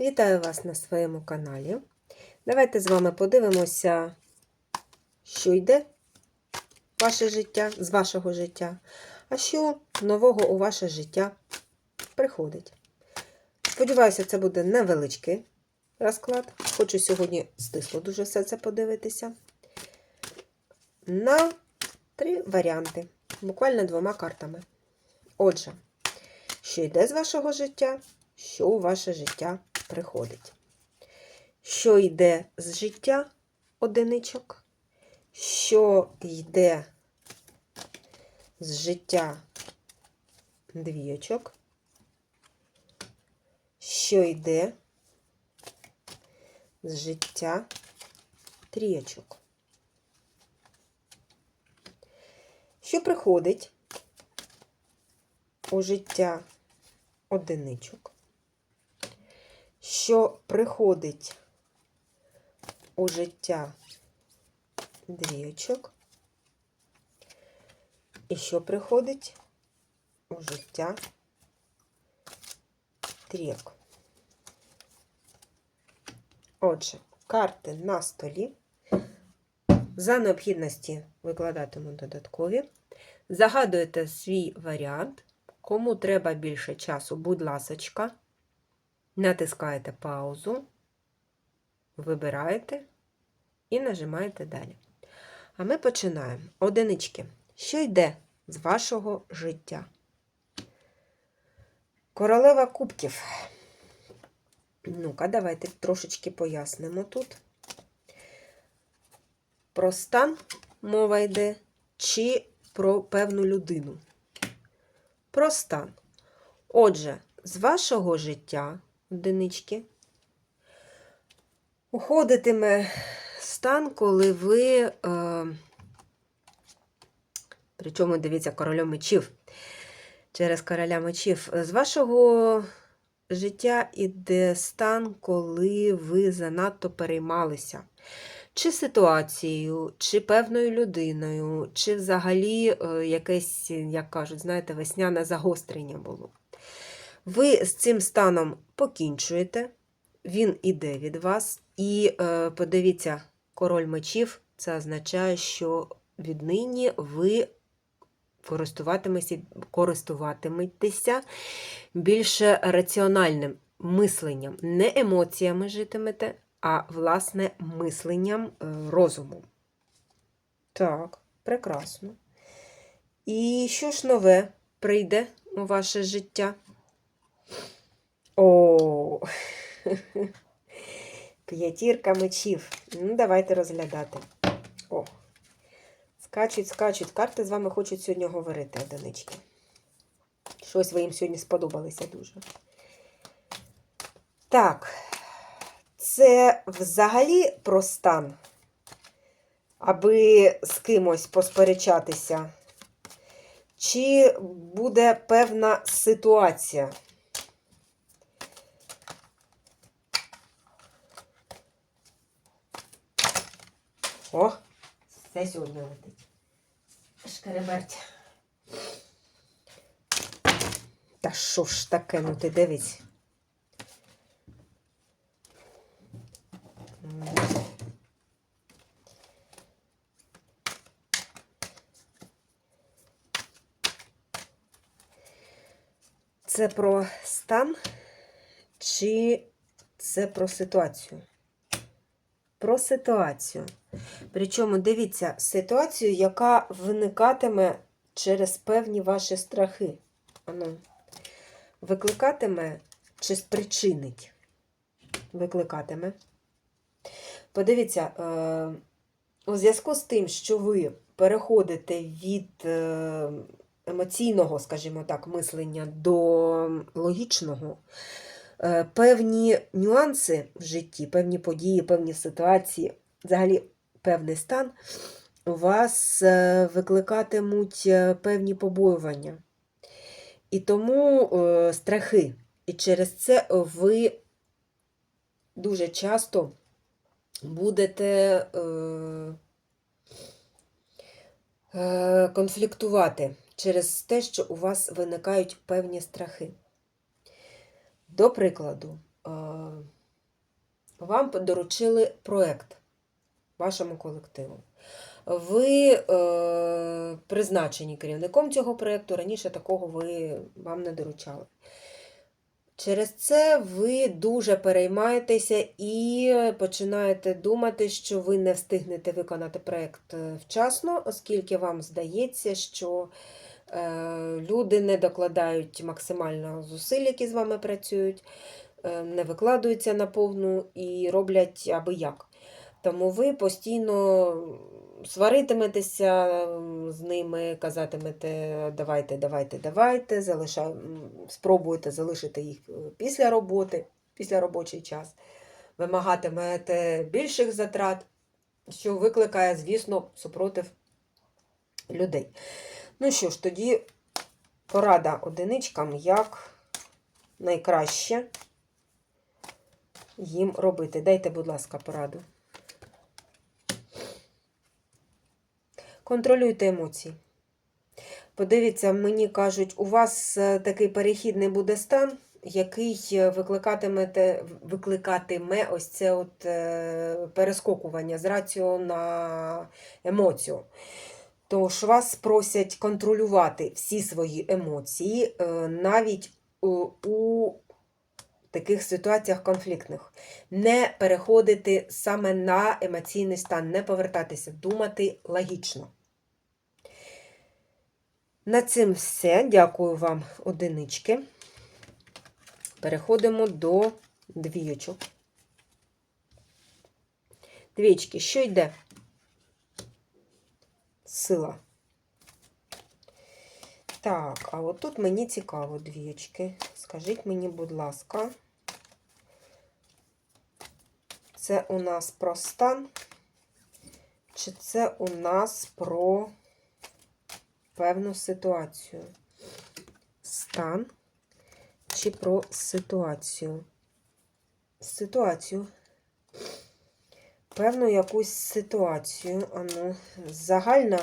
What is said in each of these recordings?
Вітаю вас на своєму каналі. Давайте з вами подивимося, що йде ваше життя, з вашого життя, а що нового у ваше життя приходить. Сподіваюся, це буде невеличкий розклад. Хочу сьогодні стисло дуже все це подивитися. На три варіанти, буквально двома картами. Отже, що йде з вашого життя, що у ваше життя приходить. Що йде з життя одиничок, що йде з життя двійочок, що йде з життя трієчок. Що приходить у життя одиничок, що приходить у життя двійочок, і що приходить у життя трійок. Отже, карти на столі. За необхідності викладатиму додаткові. Загадуєте свій варіант. Кому треба більше часу, будь ласочка, натискаєте паузу, вибираєте і нажимаєте далі. А ми починаємо. Одинички. Що йде з вашого життя? Королева кубків. Ну-ка, давайте трошечки пояснимо тут. Про стан мова йде, чи про певну людину. Про стан. Отже, з вашого життя, одинички, уходитиме стан, коли ви, е, причому дивіться, королем мечів, через короля мечів, з вашого життя іде стан, коли ви занадто переймалися. Чи ситуацією, чи певною людиною, чи взагалі е, якесь, як кажуть, знаєте, весняне загострення було. Ви з цим станом покінчуєте, він іде від вас, і е, подивіться, король мечів це означає, що віднині ви користуватиметеся, більше раціональним мисленням, не емоціями житимете, а власне мисленням е, розуму. Так, прекрасно. І що ж нове прийде у ваше життя? О, п'ятірка мечів. Ну, давайте розглядати. О, скачуть, скачуть. Карти з вами хочуть сьогодні говорити, одинички. Щось ви їм сьогодні сподобалися дуже. Так, це взагалі про стан, аби з кимось посперечатися, чи буде певна ситуація? О, все сьогодні летить. Шкереберть. Та що ж таке, ну ти дивись. Це про стан чи це про ситуацію? Про ситуацію. Причому дивіться, ситуацію, яка виникатиме через певні ваші страхи. Ану, викликатиме чи спричинить? Викликатиме. Подивіться, е, у зв'язку з тим, що ви переходите від е, емоційного, скажімо так, мислення до логічного, е, певні нюанси в житті, певні події, певні ситуації, взагалі певний стан у вас е, викликатимуть е, певні побоювання. І тому е, страхи. І через це ви дуже часто будете конфліктувати через те, що у вас виникають певні страхи. До прикладу, вам доручили проєкт вашому колективу. Ви е, призначені керівником цього проєкту, раніше такого ви вам не доручали. Через це ви дуже переймаєтеся і починаєте думати, що ви не встигнете виконати проєкт е, вчасно, оскільки вам здається, що е, люди не докладають максимально зусиль, які з вами працюють, е, не викладаються на повну і роблять аби як. Тому ви постійно сваритиметеся з ними, казатимете давайте, давайте, давайте, залиша... м, спробуєте залишити їх е, після роботи, після робочий час, вимагатимете більших затрат, що викликає, звісно, супротив людей. Ну що ж, тоді порада одиничкам, як найкраще їм робити. Дайте, будь ласка, пораду. Контролюйте емоції. Подивіться, мені кажуть, у вас е, такий перехідний буде стан, який е, викликатиме, викликатиме ось це от е, перескокування з раціо на емоцію. Тож вас просять контролювати всі свої емоції, навіть у таких ситуаціях конфліктних. Не переходити саме на емоційний стан, не повертатися, думати логічно. На цим все. Дякую вам, одинички. Переходимо до двійочок. Двічки, що йде? Сила. Так, а от тут мені цікаво двічки. Скажіть мені, будь ласка, це у нас про стан? Чи це у нас про певну ситуацію? Стан чи про ситуацію? Ситуацію. Певну якусь ситуацію. Ану, загальна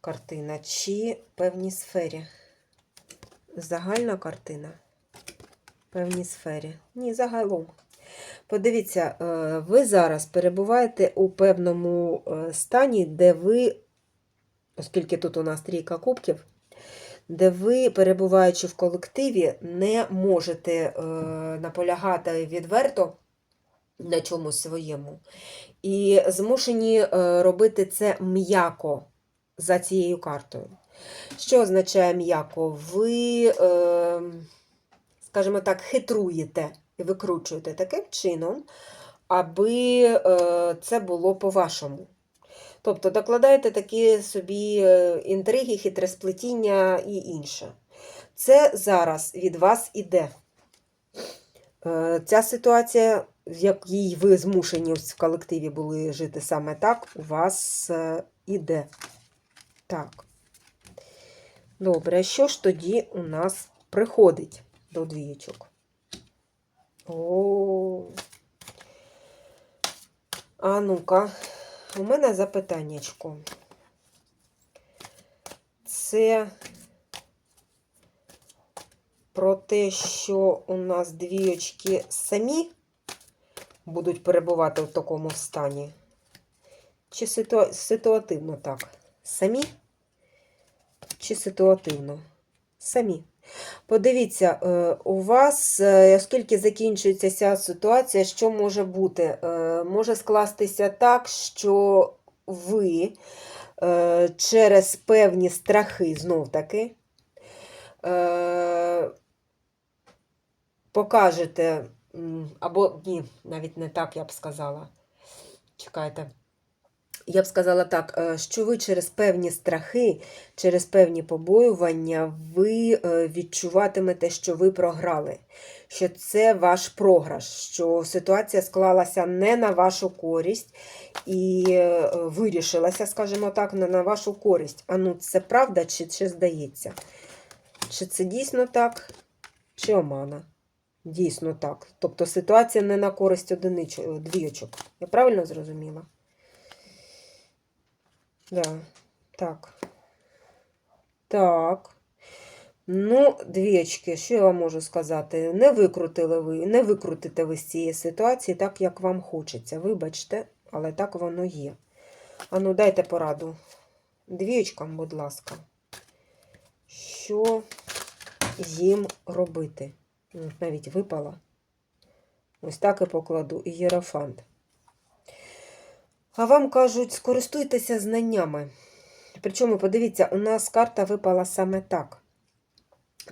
картина чи певній сфері? Загальна картина. Певній сфері. Ні, загалом. Подивіться, е, ви зараз перебуваєте у певному е, стані, де ви, оскільки тут у нас трійка кубків, де ви, перебуваючи в колективі, не можете е, наполягати відверто на чомусь своєму. І змушені робити це м'яко за цією картою. Що означає м'яко? Ви, е, скажімо так, хитруєте і викручуєте таким чином, аби е, це було по-вашому. Тобто докладаєте такі собі е, інтриги, хитресплетіння і інше. Це зараз від вас іде. Ця ситуація, в якій ви змушені в колективі були жити саме так, у вас іде. Так. Добре, що ж тоді у нас приходить до двієчок? О. А ну-ка, у мене запитаннячко. Це про те, що у нас двієчки самі будуть перебувати в такому стані? Чи ситу... ситуативно так? Самі? чи ситуативно? Самі. Подивіться, е, у вас, е, оскільки закінчується ця ситуація, що може бути? Е, може скластися так, що ви через певні страхи, знов таки, покажете, або ні, навіть не так я б сказала. Чекайте я б сказала так, е, що ви через певні страхи, через певні побоювання, ви е, відчуватимете, що ви програли, що це ваш програш, що ситуація склалася не на вашу користь і е, вирішилася, скажімо так, не на вашу користь. А ну, це правда чи, чи здається? Чи це дійсно так, чи омана? Дійсно так. Тобто ситуація не на користь одиничок, двічок. Я правильно зрозуміла? Да, так. Так. Ну, двічки, що я вам можу сказати? Не викрутили ви, не викрутите ви з цієї ситуації так, як вам хочеться. Вибачте, але так воно є. Ану, дайте пораду. Двічкам, будь ласка. Що їм робити? Навіть випала. Ось так і покладу. Єрофант. А вам кажуть, скористуйтеся знаннями. Причому, подивіться, у нас карта випала саме так.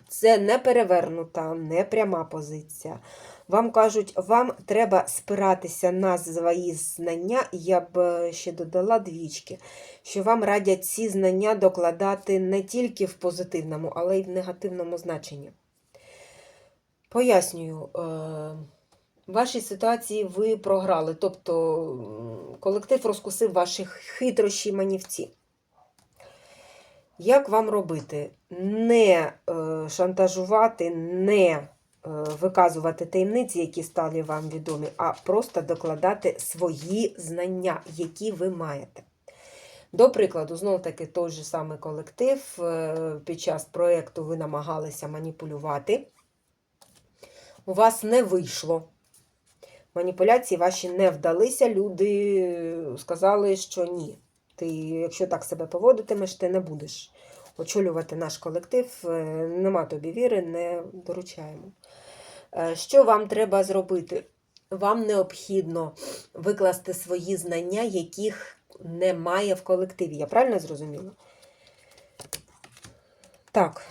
Це не перевернута, не пряма позиція. Вам кажуть, вам треба спиратися на свої знання, я б е, ще додала двічки, що вам радять ці знання докладати не тільки в позитивному, але й в негативному значенні. Пояснюю, е, в вашій ситуації ви програли, тобто колектив розкусив ваші хитрощі манівці. Як вам робити? Не е, шантажувати, не е, виказувати таємниці, які стали вам відомі, а просто докладати свої знання, які ви маєте. До прикладу, знов таки той же самий колектив. е, Під час проєкту ви намагалися маніпулювати. У вас не вийшло. Маніпуляції ваші не вдалися. Люди сказали, що ні. Ти, якщо так себе поводитимеш, ти не будеш очолювати наш колектив. Е, Нема тобі віри, не доручаємо. Е, Що вам треба зробити? Вам необхідно викласти свої знання, яких немає в колективі. Я правильно зрозуміла? Так.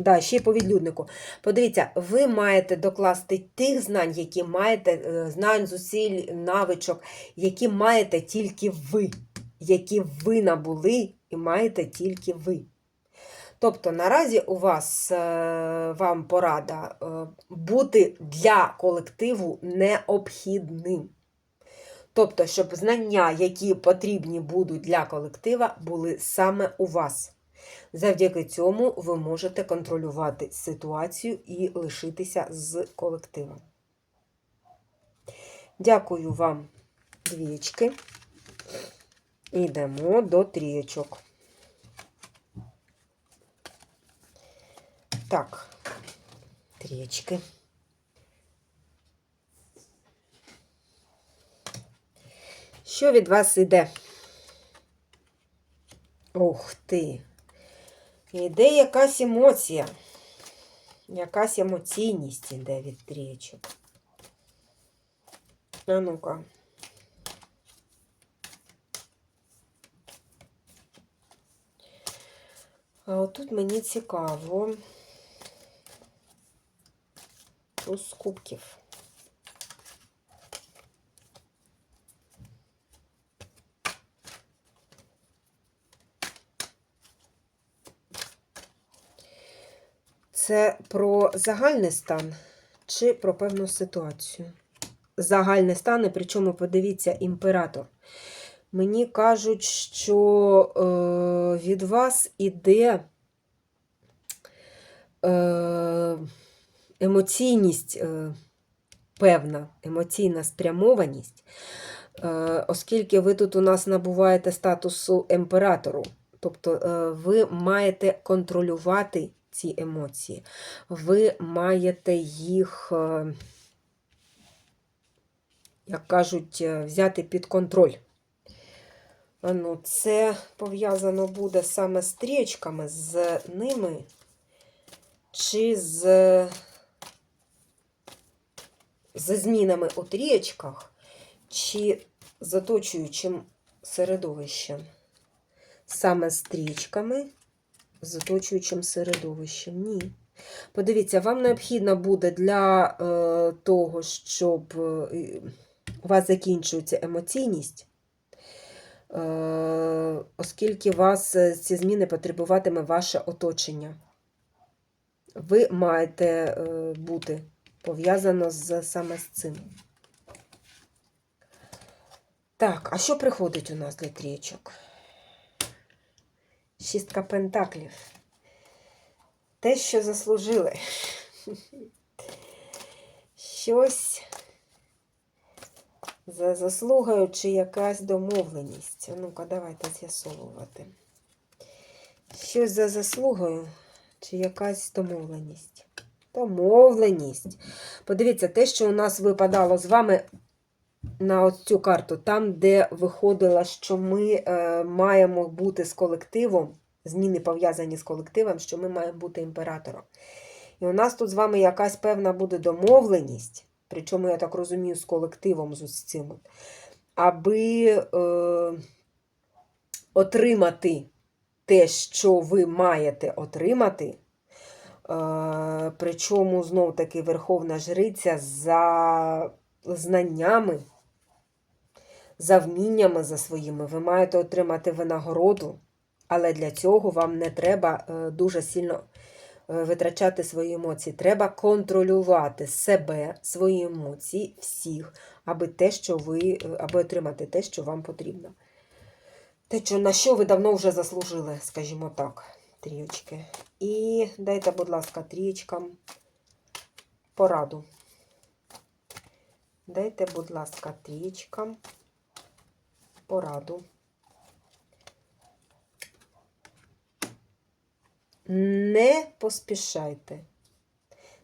Да, ще й по відлюднику. Подивіться, ви маєте докласти тих знань, які маєте, е, знань, зусиль, навичок, які маєте тільки ви, які ви набули і маєте тільки ви. Тобто наразі у вас е, вам порада е, бути для колективу необхідним. Тобто, щоб знання, які потрібні будуть для колектива, були саме у вас. Завдяки цьому ви можете контролювати ситуацію і лишитися з колективом. Дякую вам, двічки. Йдемо до трієчок. Так, трієчки. Що від вас іде? Ух ти! Іде якась емоція. Якась емоційність іде від трієчок. А ну-ка. А отут мені цікаво. Туз кубків. Це про загальний стан чи про певну ситуацію? Загальний стан, і причому подивіться, імператор. Мені кажуть, що е, від вас іде е, емоційність, е, певна емоційна спрямованість, е, оскільки ви тут у нас набуваєте статусу імператору. Тобто е, ви маєте контролювати ці емоції. Ви маєте їх, е, як кажуть, е, взяти під контроль. Ну, це пов'язано буде саме з стрічками, з ними, чи з, з змінами у трієчках, чи з оточуючим середовищем. Саме стрічками, з оточуючим середовищем. Ні. Подивіться, вам необхідно буде для е, того, щоб е, у вас закінчується емоційність. Е, оскільки вас е, ці зміни потребуватиме ваше оточення. Ви маєте е, бути пов'язано з, саме з цим. Так, а що приходить у нас для трієчок? Шістка пентаклів. Те, що заслужили. Щось за заслугою чи якась домовленість. Ну-ка, давайте з'ясовувати. Щось за заслугою чи якась домовленість? Домовленість. Подивіться, те, що у нас випадало з вами на цю карту, там, де виходило, що ми е, маємо бути з колективом, зміни пов'язані з колективом, що ми маємо бути імператором. І у нас тут з вами якась певна буде домовленість, причому, я так розумію, з колективом з цим, аби е, отримати те, що ви маєте отримати. Е, причому знов таки Верховна Жриця за знаннями, за вміннями за своїми. Ви маєте отримати винагороду, але для цього вам не треба е, дуже сильно е, витрачати свої емоції. Треба контролювати себе, свої емоції, всіх, аби те, що ви, е, аби отримати те, що вам потрібно. Те, що, на що ви давно вже заслужили, скажімо так, трієчки. І дайте, будь ласка, трієчкам пораду. Дайте, будь ласка, трієчкам пораду. Не поспішайте,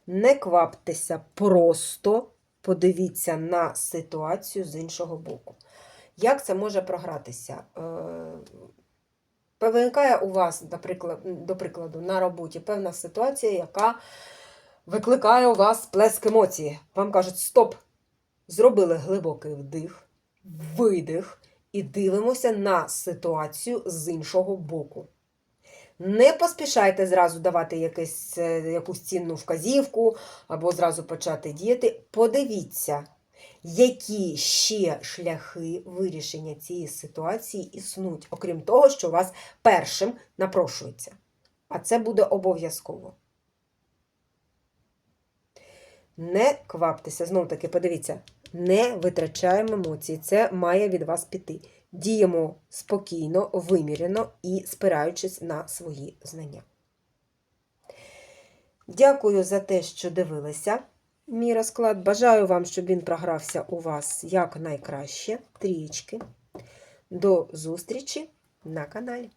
не кваптеся, просто подивіться на ситуацію з іншого боку. Як це може програтися? Е, Виникає у вас, до прикладу, на роботі певна ситуація, яка викликає у вас сплеск емоції. Вам кажуть, стоп! Зробили глибокий вдих, видих і дивимося на ситуацію з іншого боку. Не поспішайте зразу давати якесь, е, якусь цінну вказівку або зразу почати діяти. Подивіться, які ще шляхи вирішення цієї ситуації існують, окрім того, що у вас першим напрошується. А це буде обов'язково. Не кваптеся, знову таки, подивіться, не витрачаємо емоції. Це має від вас піти. Діємо спокійно, вимірено і спираючись на свої знання. Дякую за те, що дивилися мій розклад. Бажаю вам, щоб він програвся у вас якнайкраще. Трієчки. До зустрічі на каналі.